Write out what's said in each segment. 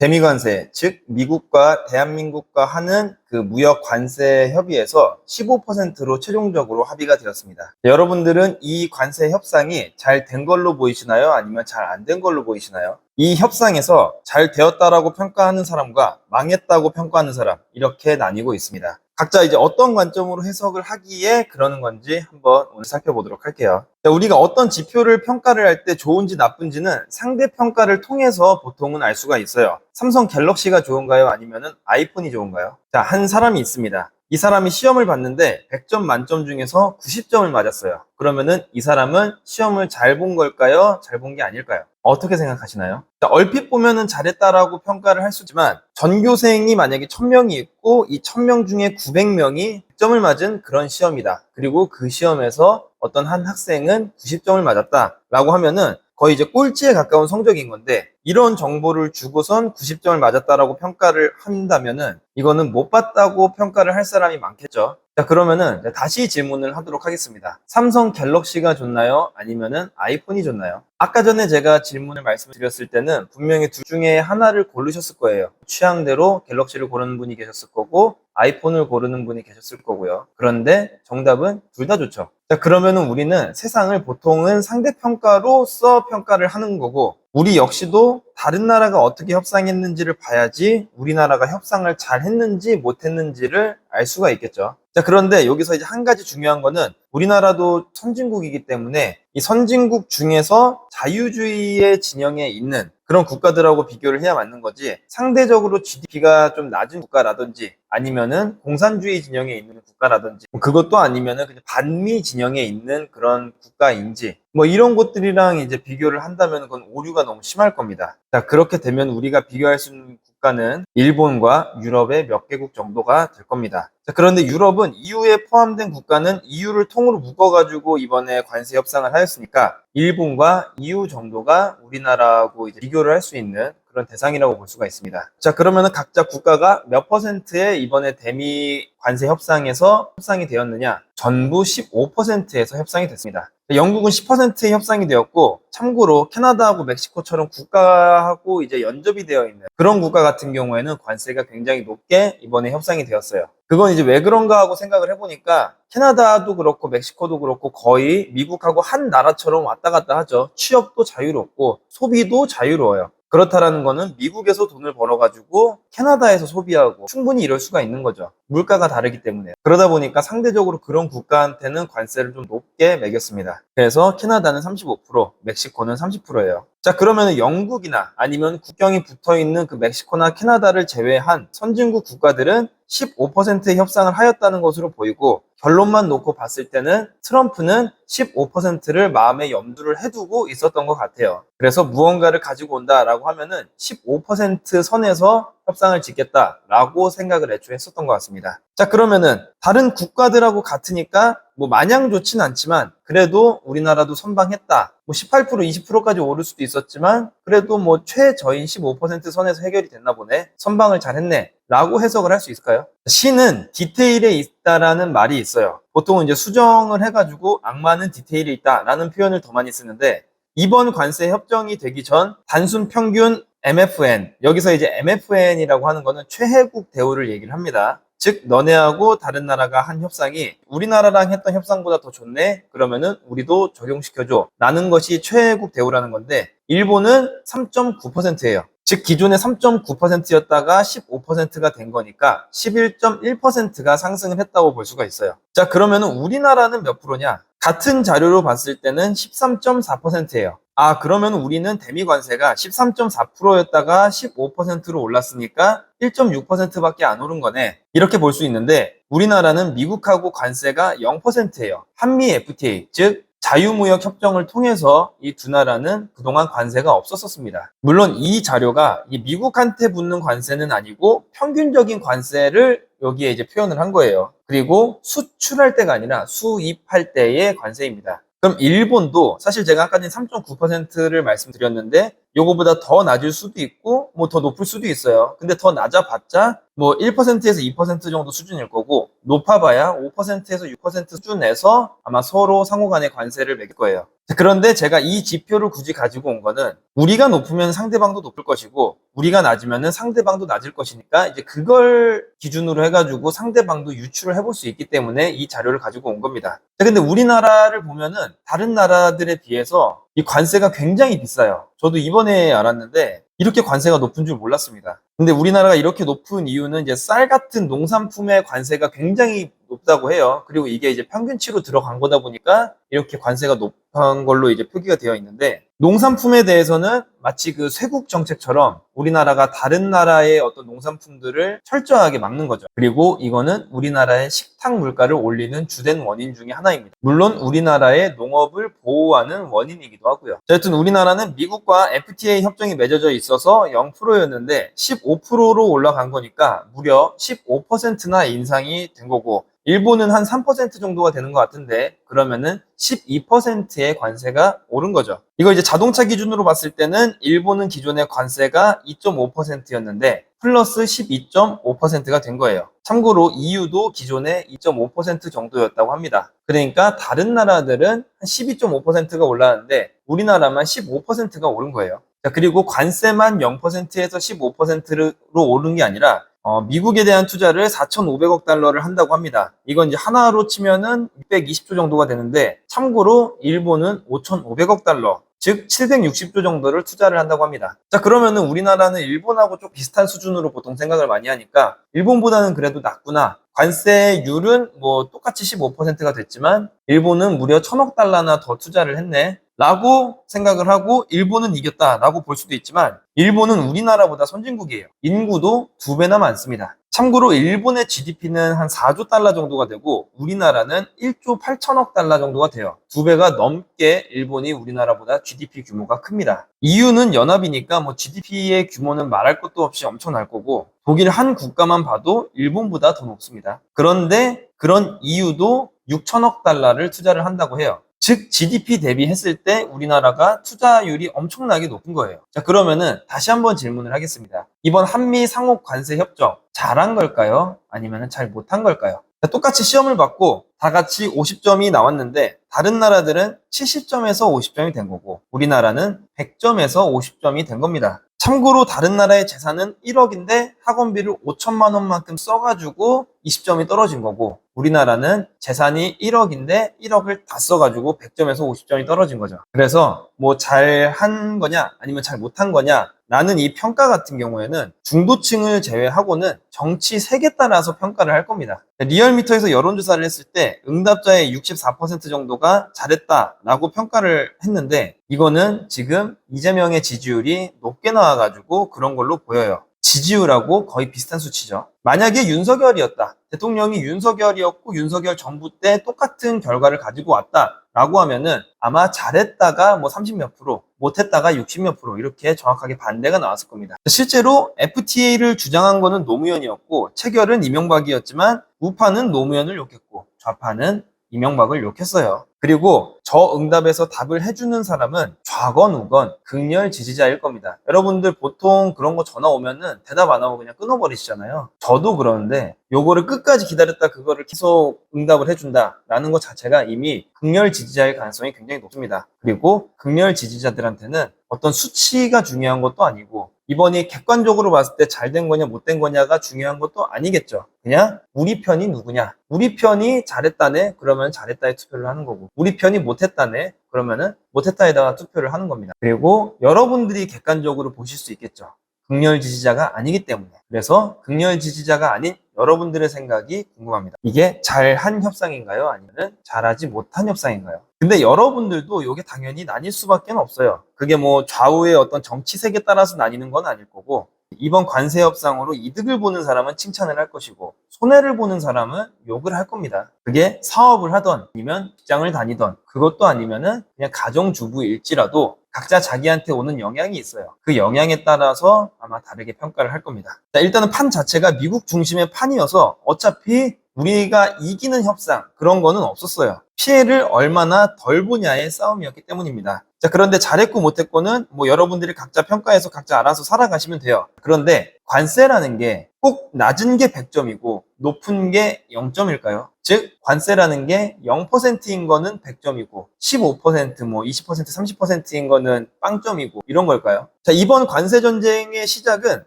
대미관세, 즉 미국과 대한민국과 하는 그 무역 관세 협의에서 15%로 최종적으로 합의가 되었습니다. 여러분들은 이 관세 협상이 잘 된 걸로 보이시나요? 아니면 잘 안 된 걸로 보이시나요? 이 협상에서 잘 되었다라고 평가하는 사람과 망했다고 평가하는 사람 이렇게 나뉘고 있습니다. 각자 이제 어떤 관점으로 해석을 하기에 그러는 건지 한번 오늘 살펴보도록 할게요. 자, 우리가 어떤 지표를 평가를 할 때 좋은지 나쁜지는 상대 평가를 통해서 보통은 알 수가 있어요. 삼성 갤럭시가 좋은가요? 아니면 아이폰이 좋은가요? 자, 한 사람이 있습니다. 이 사람이 시험을 봤는데 100점 만점 중에서 90점을 맞았어요. 그러면은 이 사람은 시험을 잘 본 걸까요? 잘 본 게 아닐까요? 어떻게 생각하시나요? 자, 얼핏 보면은 잘했다라고 평가를 할 수 있지만 전교생이 만약에 1000명이 있고 이 1000명 중에 900명이 100점을 맞은 그런 시험이다. 그리고 그 시험에서 어떤 한 학생은 90점을 맞았다라고 하면은 거의 이제 꼴찌에 가까운 성적인 건데 이런 정보를 주고선 90점을 맞았다라고 평가를 한다면은 이거는 못 봤다고 평가를 할 사람이 많겠죠. 자 그러면은 다시 질문을 하도록 하겠습니다. 삼성 갤럭시가 좋나요? 아니면은 아이폰이 좋나요? 아까 전에 제가 질문을 말씀드렸을 때는 분명히 둘 중에 하나를 고르셨을 거예요. 취향대로 갤럭시를 고르는 분이 계셨을 거고 아이폰을 고르는 분이 계셨을 거고요. 그런데 정답은 둘 다 좋죠. 자, 그러면은 우리는 세상을 보통은 상대평가로써 평가를 하는 거고, 우리 역시도 다른 나라가 어떻게 협상했는지를 봐야지 우리나라가 협상을 잘 했는지 못 했는지를 알 수가 있겠죠. 자, 그런데 여기서 이제 한 가지 중요한 거는 우리나라도 선진국이기 때문에 이 선진국 중에서 자유주의의 진영에 있는 그런 국가들하고 비교를 해야 맞는 거지 상대적으로 GDP가 좀 낮은 국가라든지 아니면은 공산주의 진영에 있는 국가라든지 뭐 그것도 아니면은 그냥 반미 진영에 있는 그런 국가인지 뭐 이런 것들이랑 이제 비교를 한다면 그건 오류가 너무 심할 겁니다. 자 그렇게 되면 우리가 비교할 수 있는 국가는 일본과 유럽의 몇 개국 정도가 될 겁니다. 자, 그런데 유럽은 EU에 포함된 국가는 EU를 통으로 묶어가지고 이번에 관세 협상을 하였으니까 일본과 EU 정도가 우리나라하고 이제 비교를 할 수 있는 그런 대상이라고 볼 수가 있습니다. 자, 그러면은 각자 국가가 몇 퍼센트의 이번에 대미 관세 협상에서 협상이 되었느냐? 전부 15%에서 협상이 됐습니다. 영국은 10%의 협상이 되었고, 참고로 캐나다하고 멕시코처럼 국가하고 이제 연접이 되어 있는 그런 국가 같은 경우에는 관세가 굉장히 높게 이번에 협상이 되었어요. 그건 이제 왜 그런가 하고 생각을 해보니까 캐나다도 그렇고 멕시코도 그렇고 거의 미국하고 한 나라처럼 왔다 갔다 하죠. 취업도 자유롭고 소비도 자유로워요. 그렇다라는 거는 미국에서 돈을 벌어가지고 캐나다에서 소비하고 충분히 이럴 수가 있는 거죠. 물가가 다르기 때문에. 그러다 보니까 상대적으로 그런 국가한테는 관세를 좀 높게 매겼습니다. 그래서 캐나다는 35%, 멕시코는 30%예요. 자, 그러면 영국이나 아니면 국경이 붙어 있는 그 멕시코나 캐나다를 제외한 선진국 국가들은 15%의 협상을 하였다는 것으로 보이고 결론만 놓고 봤을 때는 트럼프는 15%를 마음에 염두를 해두고 있었던 것 같아요. 그래서 무언가를 가지고 온다라고 하면은 15% 선에서 협상을 짓겠다라고 생각을 애초에 했었던 것 같습니다. 자, 그러면은 다른 국가들하고 같으니까 뭐 마냥 좋진 않지만 그래도 우리나라도 선방했다. 뭐 18% 20%까지 오를 수도 있었지만 그래도 뭐 최저인 15% 선에서 해결이 됐나 보네. 선방을 잘했네. 라고 해석을 할 수 있을까요? 시는 디테일에 있다라는 말이 있어요. 보통은 이제 수정을 해가지고 악마는 디테일에 있다라는 표현을 더 많이 쓰는데 이번 관세 협정이 되기 전 단순 평균 MFN 여기서 이제 MFN이라고 하는 거는 최혜국 대우를 얘기를 합니다. 즉 너네하고 다른 나라가 한 협상이 우리나라랑 했던 협상보다 더 좋네? 그러면은 우리도 적용시켜줘. 라는 것이 최혜국 대우라는 건데 일본은 3.9%예요. 즉 기존의 3.9%였다가 15%가 된 거니까 11.1%가 상승을 했다고 볼 수가 있어요. 자 그러면은 우리나라는 몇 프로냐? 같은 자료로 봤을 때는 13.4%예요 아 그러면 우리는 대미 관세가 13.4%였다가 15%로 올랐으니까 1.6%밖에 안 오른 거네 이렇게 볼 수 있는데 우리나라는 미국하고 관세가 0%예요 한미 FTA 즉 자유무역 협정을 통해서 이 두 나라는 그동안 관세가 없었었습니다. 물론 이 자료가 이 미국한테 붙는 관세는 아니고 평균적인 관세를 여기에 이제 표현을 한 거예요. 그리고 수출할 때가 아니라 수입할 때의 관세입니다. 그럼 일본도 사실 제가 아까 전 3.9%를 말씀드렸는데 요거보다 더 낮을 수도 있고 뭐 더 높을 수도 있어요. 근데 더 낮아봤자 뭐 1%에서 2% 정도 수준일 거고 높아봐야 5%에서 6% 수준에서 아마 서로 상호 간의 관세를 매길 거예요. 자, 그런데 제가 이 지표를 굳이 가지고 온 거는 우리가 높으면 상대방도 높을 것이고 우리가 낮으면 상대방도 낮을 것이니까 이제 그걸 기준으로 해가지고 상대방도 유추를 해볼 수 있기 때문에 이 자료를 가지고 온 겁니다. 자, 근데 우리나라를 보면은 다른 나라들에 비해서 이 관세가 굉장히 비싸요. 저도 이번에 알았는데 이렇게 관세가 높은 줄 몰랐습니다. 근데 우리나라가 이렇게 높은 이유는 이제 쌀 같은 농산품의 관세가 굉장히 높다고 해요. 그리고 이게 이제 평균치로 들어간 거다 보니까 이렇게 관세가 높은 걸로 이제 표기가 되어 있는데 농산품에 대해서는 마치 그 쇄국 정책처럼 우리나라가 다른 나라의 어떤 농산품들을 철저하게 막는 거죠. 그리고 이거는 우리나라의 식탁 물가를 올리는 주된 원인 중에 하나입니다. 물론 우리나라의 농업을 보호하는 원인이기도 하고요. 자, 여튼 우리나라는 미국과 FTA 협정이 맺어져 있어서 0%였는데 15%로 올라간 거니까 무려 15%나 인상이 된 거고 일본은 한 3% 정도가 되는 것 같은데 그러면은 12%의 관세가 오른 거죠. 이거 이제 자동차 기준으로 봤을 때는 일본은 기존의 관세가 2.5%였는데 플러스 12.5%가 된 거예요. 참고로 EU도 기존에 2.5% 정도였다고 합니다. 그러니까 다른 나라들은 한 12.5%가 올랐는데 우리나라만 15%가 오른 거예요. 자, 그리고 관세만 0%에서 15%로 오른 게 아니라 어, 미국에 대한 투자를 4,500억 달러를 한다고 합니다. 이건 이제 하나로 치면은 620조 정도가 되는데 참고로 일본은 5,500억 달러, 즉 760조 정도를 투자를 한다고 합니다. 자 그러면은 우리나라는 일본하고 좀 비슷한 수준으로 보통 생각을 많이 하니까 일본보다는 그래도 낫구나. 관세율은 뭐 똑같이 15%가 됐지만 일본은 무려 1,000억 달러나 더 투자를 했네. 라고 생각을 하고 일본은 이겼다라고 볼 수도 있지만 일본은 우리나라보다 선진국이에요. 인구도 두 배나 많습니다. 참고로 일본의 GDP는 한 4조 달러 정도가 되고 우리나라는 1조 8천억 달러 정도가 돼요. 두 배가 넘게 일본이 우리나라보다 GDP 규모가 큽니다. 이유는 연합이니까 뭐 GDP의 규모는 말할 것도 없이 엄청날 거고 독일 한 국가만 봐도 일본보다 더 높습니다. 그런데 그런 이유도 6천억 달러를 투자를 한다고 해요. 즉 GDP 대비했을 때 우리나라가 투자율이 엄청나게 높은 거예요. 자 그러면은 다시 한번 질문을 하겠습니다. 이번 한미 상호 관세 협정 잘한 걸까요? 아니면 잘 못한 걸까요? 자, 똑같이 시험을 받고 다 같이 50점이 나왔는데 다른 나라들은 70점에서 50점이 된 거고 우리나라는 100점에서 50점이 된 겁니다. 참고로 다른 나라의 재산은 1억인데 학원비를 5천만 원만큼 써가지고 20점이 떨어진 거고 우리나라는 재산이 1억인데 1억을 다 써가지고 100점에서 50점이 떨어진 거죠. 그래서 뭐 잘 한 거냐 아니면 잘 못한 거냐 나는 이 평가 같은 경우에는 중도층을 제외하고는 정치 색에 따라서 평가를 할 겁니다. 리얼미터에서 여론조사를 했을 때 응답자의 64% 정도가 잘했다라고 평가를 했는데 이거는 지금 이재명의 지지율이 높게 나와가지고 그런 걸로 보여요. 지지율하고 거의 비슷한 수치죠. 만약에 윤석열이었다. 대통령이 윤석열이었고 윤석열 정부 때 똑같은 결과를 가지고 왔다 라고 하면은 아마 잘했다가 뭐 30몇 프로, 못했다가 60몇 프로 이렇게 정확하게 반대가 나왔을 겁니다. 실제로 FTA를 주장한 거는 노무현이었고 체결은 이명박이었지만 우파는 노무현을 욕했고 좌파는 이명박을 욕했어요. 그리고 저 응답에서 답을 해주는 사람은 좌건 우건 극렬 지지자일 겁니다. 여러분들 보통 그런 거 전화 오면은 대답 안 하고 그냥 끊어버리시잖아요. 저도 그러는데 요거를 끝까지 기다렸다 그거를 계속 응답을 해준다라는 것 자체가 이미 극렬 지지자일 가능성이 굉장히 높습니다. 그리고 극렬 지지자들한테는 어떤 수치가 중요한 것도 아니고 이번이 객관적으로 봤을 때 잘 된 거냐 못 된 거냐가 중요한 것도 아니겠죠. 그냥 우리 편이 누구냐. 우리 편이 잘했다네. 그러면 잘했다에 투표를 하는 거고. 우리 편이 못했다네. 그러면은 못했다에다가 투표를 하는 겁니다. 그리고 여러분들이 객관적으로 보실 수 있겠죠. 극렬 지지자가 아니기 때문에. 그래서 극렬 지지자가 아닌 여러분들의 생각이 궁금합니다. 이게 잘한 협상인가요? 아니면 잘하지 못한 협상인가요? 근데 여러분들도 이게 당연히 나뉠 수밖에 없어요. 그게 뭐 좌우의 어떤 정치색에 따라서 나뉘는 건 아닐 거고 이번 관세 협상으로 이득을 보는 사람은 칭찬을 할 것이고 손해를 보는 사람은 욕을 할 겁니다. 그게 사업을 하던 아니면 직장을 다니던 그것도 아니면은 그냥 가정주부일지라도 각자 자기한테 오는 영향이 있어요. 그 영향에 따라서 아마 다르게 평가를 할 겁니다. 자, 일단은 판 자체가 미국 중심의 판이어서 어차피 우리가 이기는 협상 그런 거는 없었어요. 피해를 얼마나 덜 보냐의 싸움이었기 때문입니다. 자, 그런데 잘했고 못했고는 뭐 여러분들이 각자 평가해서 각자 알아서 살아가시면 돼요. 그런데 관세라는 게 꼭 낮은 게 100점이고 높은 게 0점일까요? 즉 관세라는 게 0%인 거는 100점이고 15%뭐 20% 30%인 거는 빵점이고 이런 걸까요? 자 이번 관세 전쟁의 시작은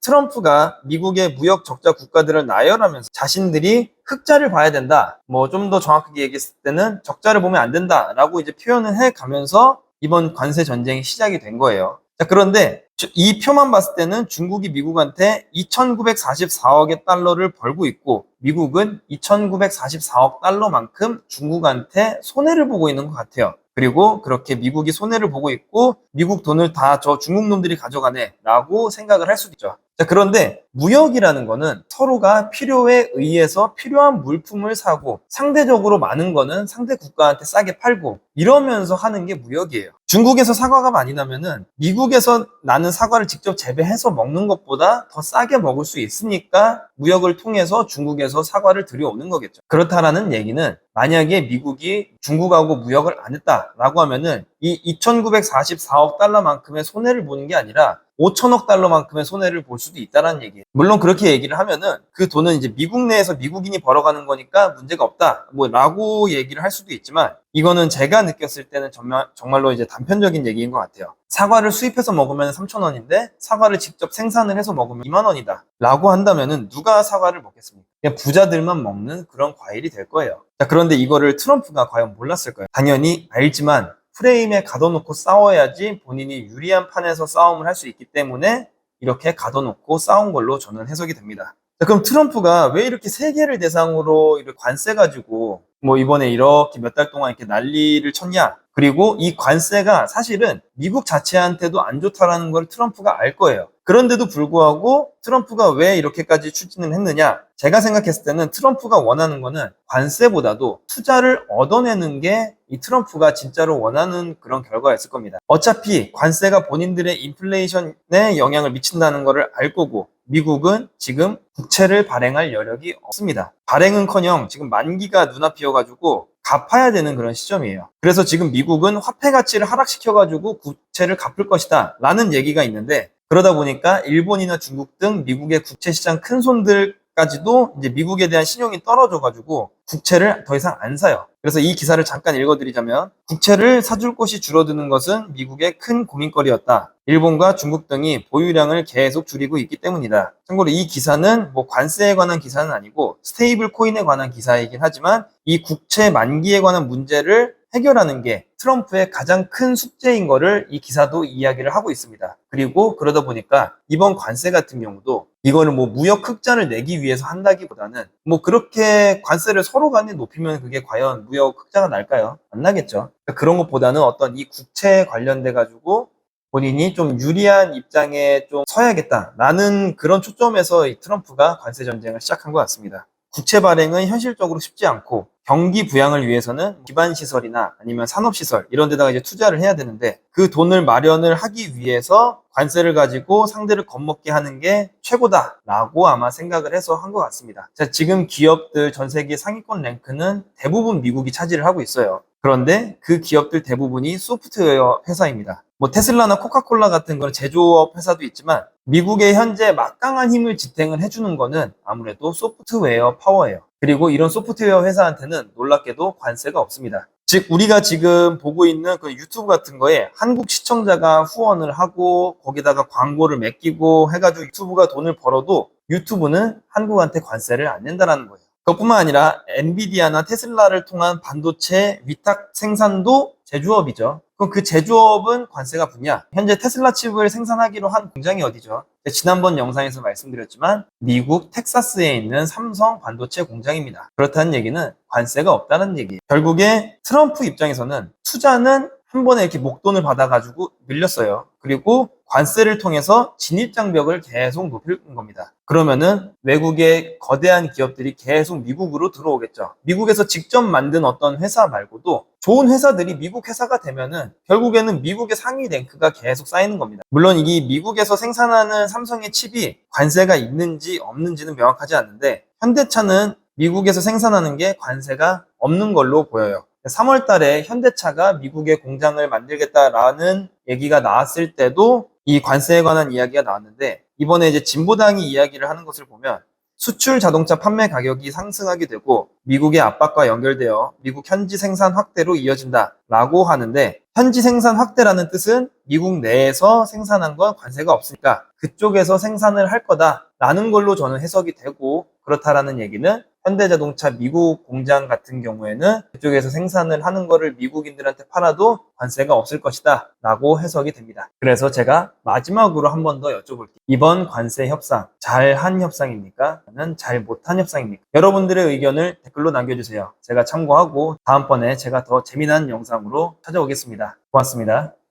트럼프가 미국의 무역 적자 국가들을 나열하면서 자신들이 흑자를 봐야 된다. 뭐 좀 더 정확하게 얘기했을 때는 적자를 보면 안 된다라고 이제 표현을 해 가면서 이번 관세 전쟁이 시작이 된 거예요. 자, 그런데 이 표만 봤을 때는 중국이 미국한테 2,944억의 달러를 벌고 있고 미국은 2,944억 달러만큼 중국한테 손해를 보고 있는 것 같아요. 그리고 그렇게 미국이 손해를 보고 있고 미국 돈을 다 저 중국 놈들이 가져가네 라고 생각을 할 수도 있죠. 자, 그런데 무역이라는 거는 서로가 필요에 의해서 필요한 물품을 사고 상대적으로 많은 거는 상대 국가한테 싸게 팔고 이러면서 하는 게 무역이에요. 중국에서 사과가 많이 나면은 미국에서 나는 사과를 직접 재배해서 먹는 것보다 더 싸게 먹을 수 있으니까 무역을 통해서 중국에서 사과를 들여오는 거겠죠. 그렇다라는 얘기는 만약에 미국이 중국하고 무역을 안 했다라고 하면은 이 2,944억 달러만큼의 손해를 보는 게 아니라 5천억 달러만큼의 손해를 볼 수도 있다는 얘기예요. 물론 그렇게 얘기를 하면은 그 돈은 이제 미국 내에서 미국인이 벌어가는 거니까 문제가 없다. 뭐 라고 얘기를 할 수도 있지만 이거는 제가 느꼈을 때는 정말, 정말로 이제 단편적인 얘기인 것 같아요. 사과를 수입해서 먹으면 3천원인데 사과를 직접 생산을 해서 먹으면 2만원이다. 라고 한다면은 누가 사과를 먹겠습니까? 그냥 부자들만 먹는 그런 과일이 될 거예요. 자, 그런데 이거를 트럼프가 과연 몰랐을까요? 당연히 알지만 프레임에 가둬놓고 싸워야지 본인이 유리한 판에서 싸움을 할 수 있기 때문에 이렇게 가둬놓고 싸운 걸로 저는 해석이 됩니다. 자, 그럼 트럼프가 왜 이렇게 세계를 대상으로 이렇게 관세 가지고 뭐 이번에 이렇게 몇 달 동안 이렇게 난리를 쳤냐? 그리고 이 관세가 사실은 미국 자체한테도 안 좋다라는 걸 트럼프가 알 거예요. 그런데도 불구하고 트럼프가 왜 이렇게까지 추진을 했느냐? 제가 생각했을 때는 트럼프가 원하는 거는 관세보다도 투자를 얻어내는 게 이 트럼프가 진짜로 원하는 그런 결과였을 겁니다. 어차피 관세가 본인들의 인플레이션에 영향을 미친다는 것을 알 거고 미국은 지금 국채를 발행할 여력이 없습니다. 발행은커녕 지금 만기가 눈앞이어가지고 갚아야 되는 그런 시점이에요. 그래서 지금 미국은 화폐 가치를 하락시켜가지고 국채를 갚을 것이다 라는 얘기가 있는데 그러다 보니까 일본이나 중국 등 미국의 국채 시장 큰 손들 까지도 이제 미국에 대한 신용이 떨어져가지고 국채를 더 이상 안 사요. 그래서 이 기사를 잠깐 읽어드리자면 국채를 사줄 곳이 줄어드는 것은 미국의 큰 고민거리였다. 일본과 중국 등이 보유량을 계속 줄이고 있기 때문이다. 참고로 이 기사는 뭐 관세에 관한 기사는 아니고 스테이블 코인에 관한 기사이긴 하지만 이 국채 만기에 관한 문제를 해결하는 게 트럼프의 가장 큰 숙제인 거를 이 기사도 이야기를 하고 있습니다. 그리고 그러다 보니까 이번 관세 같은 경우도 이거를 뭐 무역 흑자를 내기 위해서 한다기보다는 뭐 그렇게 관세를 서로 간에 높이면 그게 과연 무역 흑자가 날까요? 안 나겠죠. 그러니까 그런 것보다는 어떤 이 국채 관련돼 가지고 본인이 좀 유리한 입장에 좀 서야겠다라는 그런 초점에서 이 트럼프가 관세 전쟁을 시작한 것 같습니다. 국채 발행은 현실적으로 쉽지 않고 경기 부양을 위해서는 기반 시설이나 아니면 산업 시설 이런 데다가 이제 투자를 해야 되는데 그 돈을 마련을 하기 위해서 관세를 가지고 상대를 겁먹게 하는 게 최고다라고 아마 생각을 해서 한 것 같습니다. 자, 지금 기업들 전 세계 상위권 랭크는 대부분 미국이 차지를 하고 있어요. 그런데 그 기업들 대부분이 소프트웨어 회사입니다. 뭐 테슬라나 코카콜라 같은 그런 제조업 회사도 있지만 미국의 현재 막강한 힘을 지탱을 해주는 거는 아무래도 소프트웨어 파워예요. 그리고 이런 소프트웨어 회사한테는 놀랍게도 관세가 없습니다. 즉 우리가 지금 보고 있는 그 유튜브 같은 거에 한국 시청자가 후원을 하고 거기다가 광고를 맡기고 해가지고 유튜브가 돈을 벌어도 유튜브는 한국한테 관세를 안 낸다는 거예요. 그것뿐만 아니라 엔비디아나 테슬라를 통한 반도체 위탁 생산도 제조업이죠. 그럼 그 제조업은 관세가 붙냐? 현재 테슬라 칩을 생산하기로 한 공장이 어디죠? 지난번 영상에서 말씀드렸지만 미국 텍사스에 있는 삼성 반도체 공장입니다. 그렇다는 얘기는 관세가 없다는 얘기예요. 결국에 트럼프 입장에서는 투자는 한 번에 이렇게 목돈을 받아가지고 밀렸어요. 그리고 관세를 통해서 진입장벽을 계속 높일 겁니다. 그러면은 외국의 거대한 기업들이 계속 미국으로 들어오겠죠. 미국에서 직접 만든 어떤 회사 말고도 좋은 회사들이 미국 회사가 되면은 결국에는 미국의 상위 랭크가 계속 쌓이는 겁니다. 물론 이 미국에서 생산하는 삼성의 칩이 관세가 있는지 없는지는 명확하지 않는데 현대차는 미국에서 생산하는 게 관세가 없는 걸로 보여요. 3월 달에 현대차가 미국의 공장을 만들겠다라는 얘기가 나왔을 때도 이 관세에 관한 이야기가 나왔는데 이번에 이제 진보당이 이야기를 하는 것을 보면 수출 자동차 판매 가격이 상승하게 되고 미국의 압박과 연결되어 미국 현지 생산 확대로 이어진다 라고 하는데 현지 생산 확대라는 뜻은 미국 내에서 생산한 건 관세가 없으니까 그쪽에서 생산을 할 거다 라는 걸로 저는 해석이 되고 그렇다라는 얘기는 현대자동차 미국 공장 같은 경우에는 그쪽에서 생산을 하는 거를 미국인들한테 팔아도 관세가 없을 것이다 라고 해석이 됩니다. 그래서 제가 마지막으로 한 번 더 여쭤볼게요. 이번 관세 협상 잘 한 협상입니까? 아니면 잘 못한 협상입니까? 여러분들의 의견을 댓글로 남겨주세요. 제가 참고하고 다음번에 제가 더 재미난 영상으로 찾아오겠습니다. 고맙습니다.